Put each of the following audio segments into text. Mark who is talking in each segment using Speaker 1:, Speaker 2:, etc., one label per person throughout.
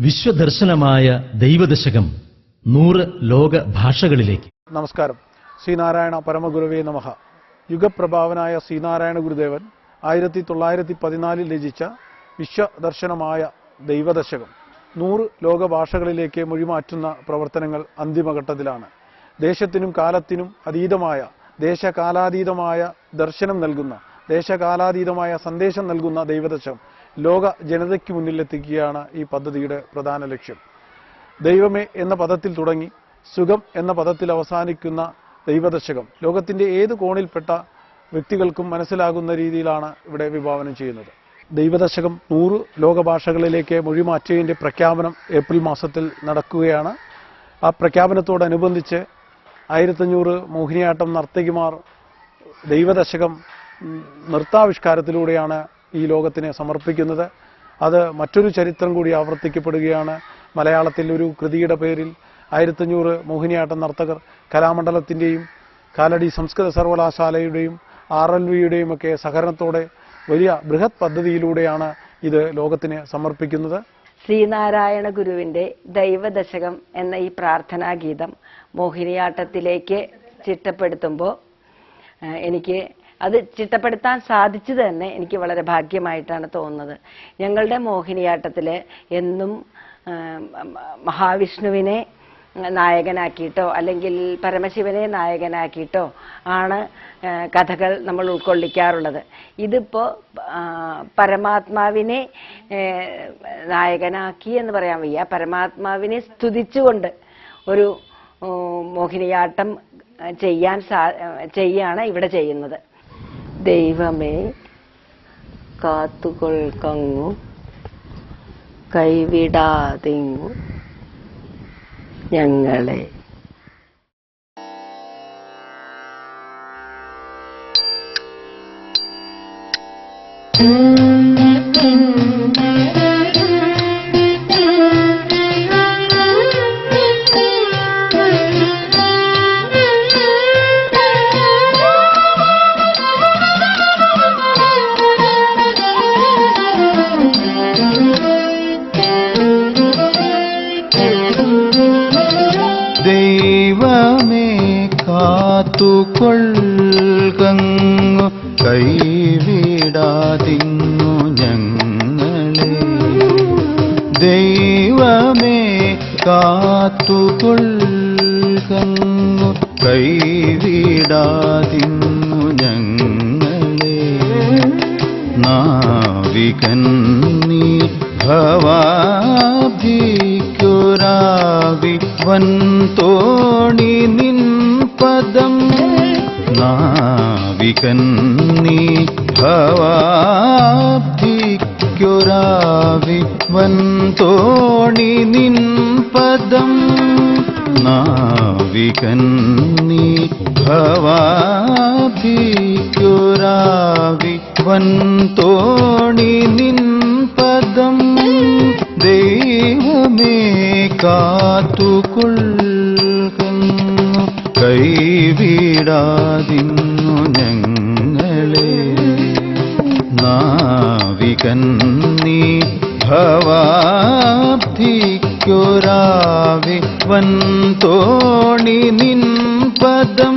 Speaker 1: വിശ്വദർശനമായ ദൈവദശകം നൂറ് ലോക ഭാഷകളിലേക്ക്.
Speaker 2: നമസ്കാരം. ശ്രീനാരായണ പരമഗുരുവേ നമഹ. യുഗപ്രഭാവനായ ശ്രീനാരായണ ഗുരുദേവൻ ആയിരത്തി തൊള്ളായിരത്തി പതിനാലിൽ രചിച്ച വിശ്വദർശനമായ ദൈവദശകം നൂറ് ലോകഭാഷകളിലേക്ക് മൊഴിമാറ്റുന്ന പ്രവർത്തനങ്ങൾ അന്തിമഘട്ടത്തിലാണ്. ദേശത്തിനും കാലത്തിനും അതീതമായ ദേശകാലാതീതമായ ദർശനം നൽകുന്ന ദേശകാലാതീതമായ സന്ദേശം നൽകുന്ന ദൈവദശകം ലോക ജനതയ്ക്ക് മുന്നിലെത്തിക്കുകയാണ് ഈ പദ്ധതിയുടെ പ്രധാന ലക്ഷ്യം. ദൈവമേ എന്ന പദത്തിൽ തുടങ്ങി സുഖം എന്ന പദത്തിൽ അവസാനിക്കുന്ന ദൈവദശകം ലോകത്തിന്റെ ഏത് കോണിൽപ്പെട്ട വ്യക്തികൾക്കും മനസ്സിലാകുന്ന രീതിയിലാണ് ഇവിടെ വിഭാവനം ചെയ്യുന്നത്. ദൈവദശകം നൂറ് ലോകഭാഷകളിലേക്ക് മൊഴിമാറ്റിയതിന്റെ പ്രഖ്യാപനം ഏപ്രിൽ മാസത്തിൽ നടക്കുകയാണ്. ആ പ്രഖ്യാപനത്തോടനുബന്ധിച്ച് ആയിരത്തഞ്ഞൂറ് മോഹിനിയാട്ടം നർത്തകിമാർ ദൈവദശകം നൃത്താവിഷ്കാരത്തിലൂടെയാണ് ഈ ലോകത്തിന് സമർപ്പിക്കുന്നത്. അത് മറ്റൊരു ചരിത്രം കൂടി ആവർത്തിക്കപ്പെടുകയാണ്. മലയാളത്തിൽ ഒരു കൃതിയുടെ പേരിൽ ആയിരത്തഞ്ഞൂറ് മോഹിനിയാട്ടം നർത്തകർ കലാമണ്ഡലത്തിന്റെയും കാലടി സംസ്കൃത സർവകലാശാലയുടെയും ആർ എൽ വിയുടെയും ഒക്കെ സഹകരണത്തോടെ വലിയ ബൃഹത് പദ്ധതിയിലൂടെയാണ് ഇത് ലോകത്തിന് സമർപ്പിക്കുന്നത്.
Speaker 3: ശ്രീനാരായണ ഗുരുവിന്റെ ദൈവദശകം എന്ന ഈ പ്രാർത്ഥനാ ഗീതം മോഹിനിയാട്ടത്തിലേക്ക് ചിട്ടപ്പെടുത്തുമ്പോൾ എനിക്ക് അത് ചിട്ടപ്പെടുത്താൻ സാധിച്ചത് തന്നെ എനിക്ക് വളരെ ഭാഗ്യമായിട്ടാണ് തോന്നുന്നത്. ഞങ്ങളുടെ മോഹിനിയാട്ടത്തിൽ എന്നും മഹാവിഷ്ണുവിനെ നായകനാക്കിയിട്ടോ അല്ലെങ്കിൽ പരമശിവനെ നായകനാക്കിയിട്ടോ ആണ് കഥകൾ നമ്മൾ ഉൾക്കൊള്ളിക്കാറുള്ളത്. ഇതിപ്പോൾ പരമാത്മാവിനെ നായകനാക്കി എന്ന് പറയാൻ വയ്യ. പരമാത്മാവിനെ സ്തുതിച്ചുകൊണ്ട് ഒരു മോഹിനിയാട്ടം ചെയ്യാൻ സാ ചെയ്യാണ് ഇവിടെ ചെയ്യുന്നത്. ദൈവമേ കാത്തുകൊൾക്കങ്ങു കൈവിടാതിങ്ങു ഞങ്ങളെ.
Speaker 4: കൈവിടാതിങ്ങു ഞങ്ങളെ. നാവികൻ നീ ഭവാഭിക്കുരാവി വൻ തോണി നിൻ പദം. നാവികൻ നീ ഭവാഭിക്കുരാവി വൻ നാവികൻ നീ ഭവാഭിക്കുരാവി വൻ തോണി നിൻ പദം ദൈവമേ കാത്തുകൊള്ളുന്നു. കൈവിടാതിന്നു ഞങ്ങളെ. നാവികന്നി ഭവാബ്ധിക്കൊരാവി വൻ തോണി നിൻ പദം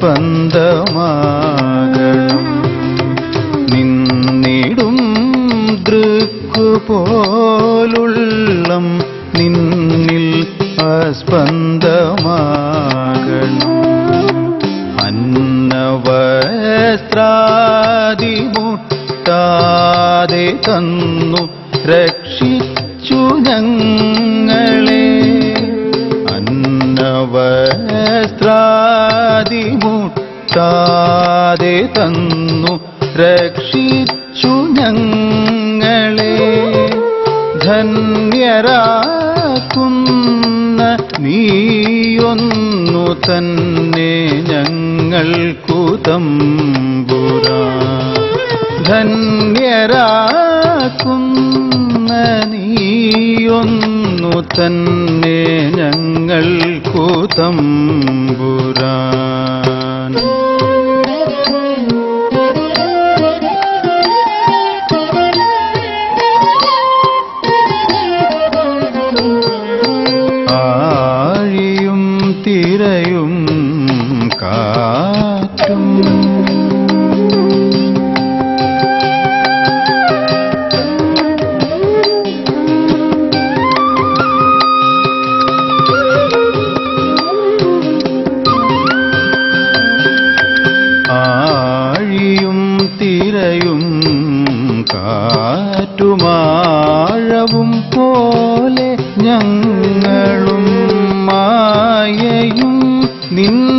Speaker 4: ആസ്പന്ദമാകണം നിന്നിടും ദൃക്കുപോലുള്ളം മുട്ടാതെ തന്നു രക്ഷിച്ചു ഞങ്ങളെ. ധന്യരാക്കുന്ന നീയൊന്നു തന്നെ ഞങ്ങൾക്കു തമ്പുരാ. ധന്യരാക്കുന്ന നീയൊന്നു തന്നെ ഞങ്ങൾക്കു തമ്പുരാൻ പോലെ ഞങ്ങളും മായയും നിന്മഹിമയും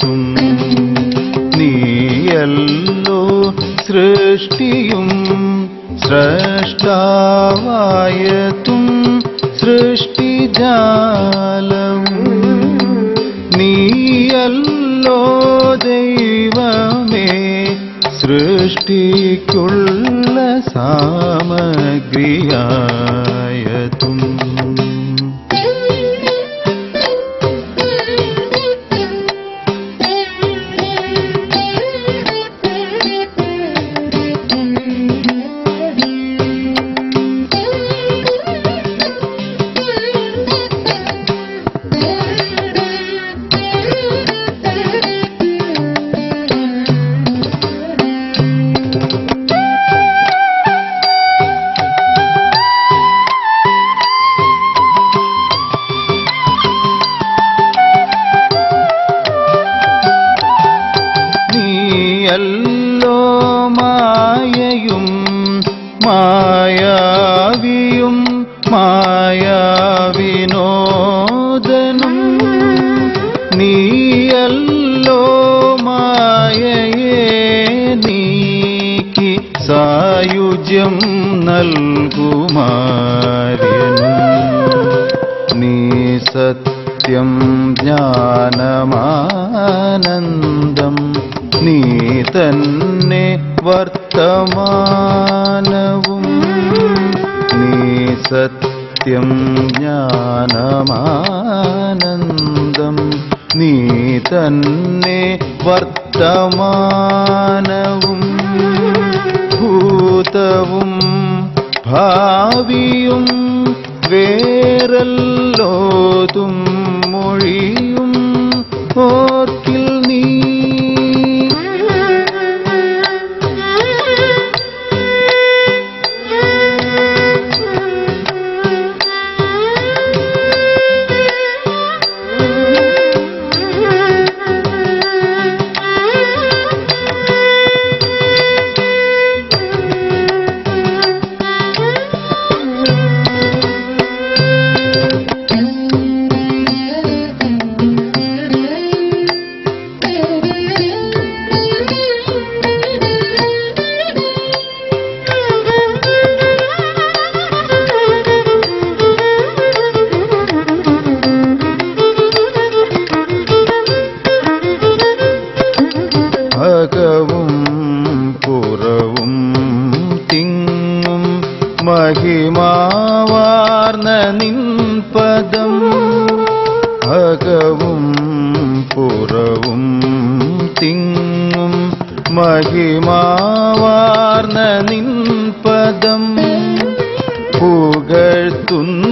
Speaker 4: സാമഗ്രിയായതും നീയല്ലോ സൃഷ്ടിയും സ്രഷ്ടാവായതും സൃഷ്ടിജാലം. നീയല്ലോ ദൈവമേ സൃഷ്ടിക്കുള്ള സാമഗ്രിയായതും നൽകുമാര്യനും. നീ സത്യം ജ്ഞാനമാനന്ദം നീ തന്നെ വർത്തമാനവും. നീ സത്യം ജ്ഞാനമാനന്ദം നീ തന്നെ വർത്തമാനവും വേറല്ലോതും മൊഴിയും ഓർക്കിൽ നിൻപദം അകവും പുറവും തിങ്ങും മഹിമാവാർന്ന നിൻപദം പുകഴ്ത്തുന്നു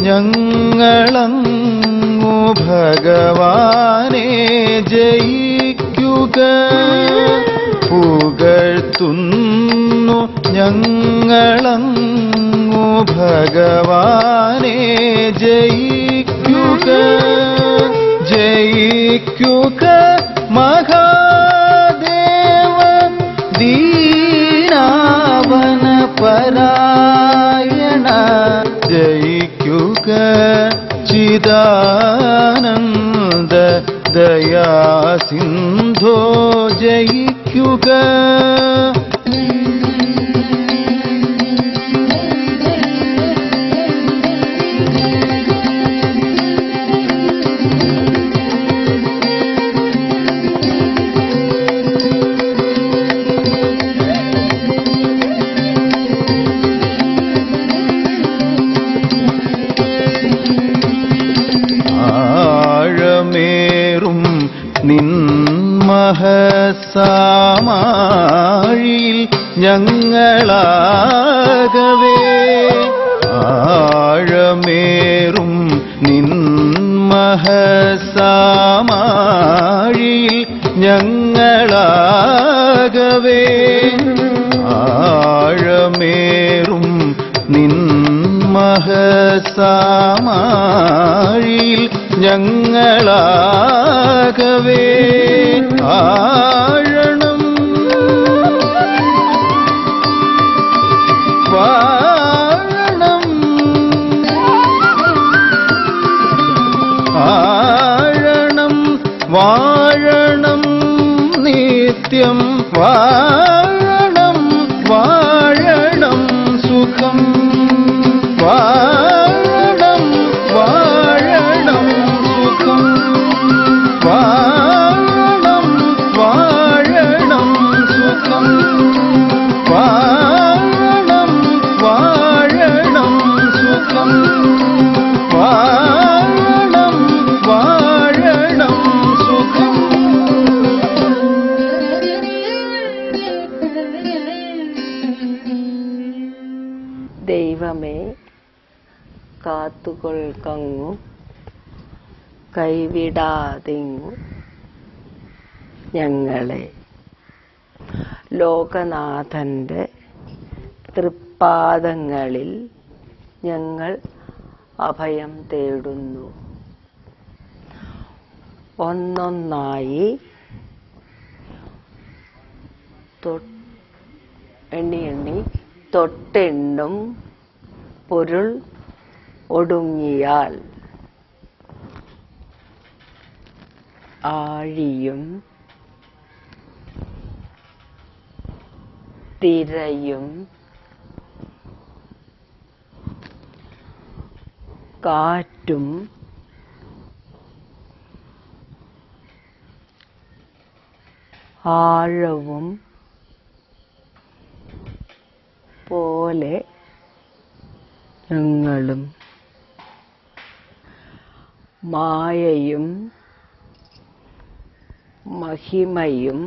Speaker 4: ഞങ്ങളങ്ങു ഭഗവാനെ ജയിക്കുക പുകഴ്ത്തുന്നു ഞങ്ങളങ്ങു ഭഗവാനെ ജയിക്കുക ജയിക്കുക മഹാദേവ ദീനാവന പരായണ. ജയിക്കുക ചിദാനന്ദ ദയാസിന്ധോ ജയിക്കുക. നിന്മഹസാമാഴിയിൽ ഞങ്ങളാകവേ ആഴണം. വാഴണം. ആഴണം വാഴണം നിത്യം വാഴണം
Speaker 3: ദൈവമേ കാത്തുകൊൾക്കങ്ങു കൈവിടാതിങ്ങു ഞങ്ങളെ. ലോകനാഥന്റെ തൃപ്പാദങ്ങളിൽ ഞങ്ങൾ അഭയം തേടുന്നു. ഒന്നൊന്നായി എണ്ണി എണ്ണി. തൊട്ടെണ്ണും പൊരുൾ ഒടുങ്ങിയാൽ ആഴിയും തിരയും കാറ്റും ആഴവും പോലെ ഞങ്ങളും മായയും മഹിമയും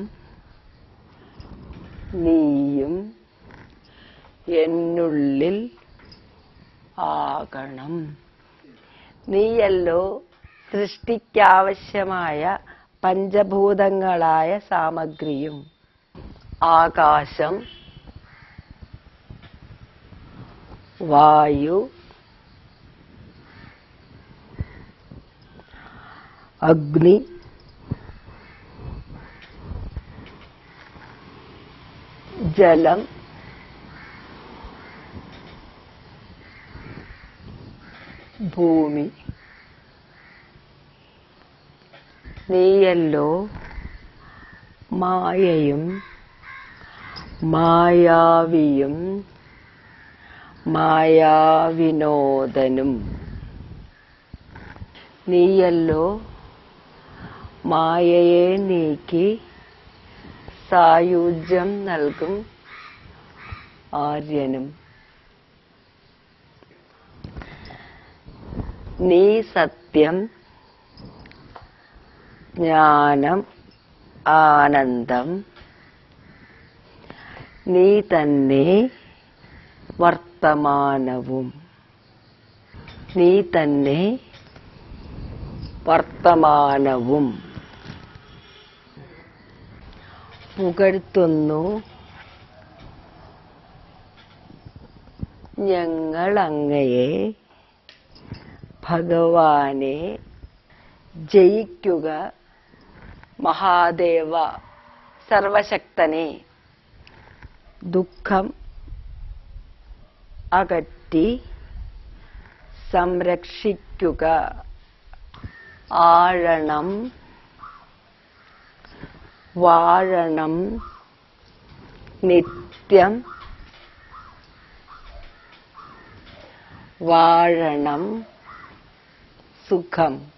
Speaker 3: നീയും എന്നുള്ളിൽ ആകണം. നീയല്ലോ സൃഷ്ടിക്കാവശ്യമായ പഞ്ചഭൂതങ്ങളായ സാമഗ്രിയും ആകാശം വായു അഗ്നി ജലം ഭൂമി നീയല്ലോ മായയും മായാവിയും മായാവിനോദനും നീയല്ലോ മായയെ നീക്കി സായുജ്യം നൽകും നീ സത്യം ജ്ഞാനം ആനന്ദം നീ തന്നെ വർത്തമാനവും. നീ തന്നെ വർത്തമാനവും. പുകഴ്ത്തുന്നു. ഞങ്ങൾ അങ്ങയെ ഭഗവാനെ ജയിക്കുക. മഹാദേവ സർവശക്തനെ. ദുഃഖം അകറ്റി സംരക്ഷിക്കുക. ആഴണം. വാഴണം. നിത്യം വാഴണം. സുഖം.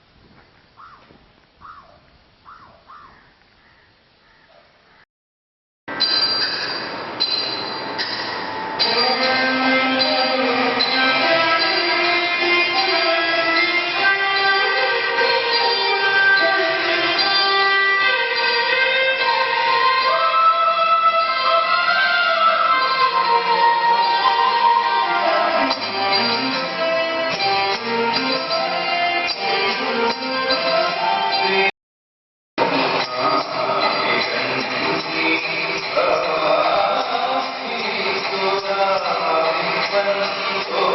Speaker 3: Música